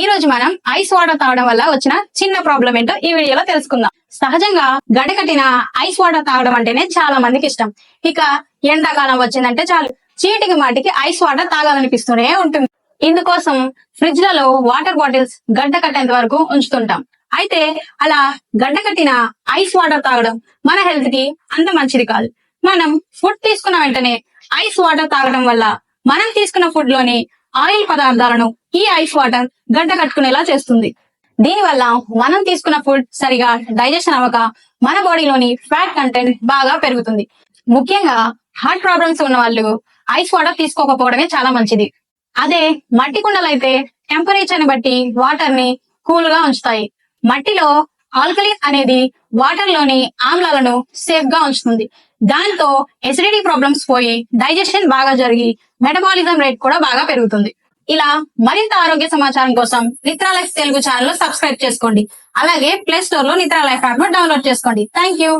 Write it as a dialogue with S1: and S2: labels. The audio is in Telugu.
S1: ఈ రోజు మనం ఐస్ వాటర్ తాగడం వల్ల వచ్చిన చిన్న ప్రాబ్లం ఏంటో ఈ వీడియోలో తెలుసుకుందాం. సహజంగా గడకటిన ఐస్ వాటర్ తాగడం అంటేనే చాలా మందికి ఇష్టం. ఇక ఎండాకాలం వచ్చిందంటే చాలు. చీటికి మాటికి ఐస్ వాటర్ తాగాలనిపిస్తూనే ఉంటుంది. ఇందుకోసం ఫ్రిడ్జ్లలో వాటర్ బాటిల్స్ గడ్డ కట్టేంత వరకు ఉంచుతుంటాం. అయితే అలా గడ్డ కట్టిన ఐస్ వాటర్ తాగడం మన హెల్త్కి అంత మంచిది కాదు. మనం ఫుడ్ తీసుకున్న వెంటనే ఐస్ వాటర్ తాగడం వల్ల మనం తీసుకున్న ఫుడ్లోని ఆయిల్ పదార్థాలను ఈ ఐస్ వాటర్ గడ్డ కట్టుకునేలా చేస్తుంది. దీనివల్ల మనం తీసుకున్న ఫుడ్ సరిగా డైజెషన్ అవ్వక మన బాడీలోని ఫ్యాట్ కంటెంట్ బాగా పెరుగుతుంది. ముఖ్యంగా హార్ట్ ప్రాబ్లమ్స్ ఉన్న వాళ్ళు ఐస్ వాటర్ తీసుకోకపోవడమే చాలా మంచిది. అదే మట్టి కుండలైతే టెంపరేచర్ని బట్టి వాటర్ని కూల్గా ఉంచుతాయి. మట్టిలో ఆల్కలిన్ అనేది వాటర్లోని ఆమ్లాలను సేఫ్గా ఉంచుతుంది. దాంతో ఎసిడిటీ ప్రాబ్లమ్స్ పోయి డైజెషన్ బాగా జరిగి మెటబాలిజం రేట్ కూడా బాగా పెరుగుతుంది. ఇలా మరింత ఆరోగ్య సమాచారం కోసం Nithra life Telugu channel subscribe చేసుకోండి. అలాగే ప్లే స్టోర్లో నిత్రా లైఫ్ యాప్ను డౌన్లోడ్ చేసుకోండి. Thank you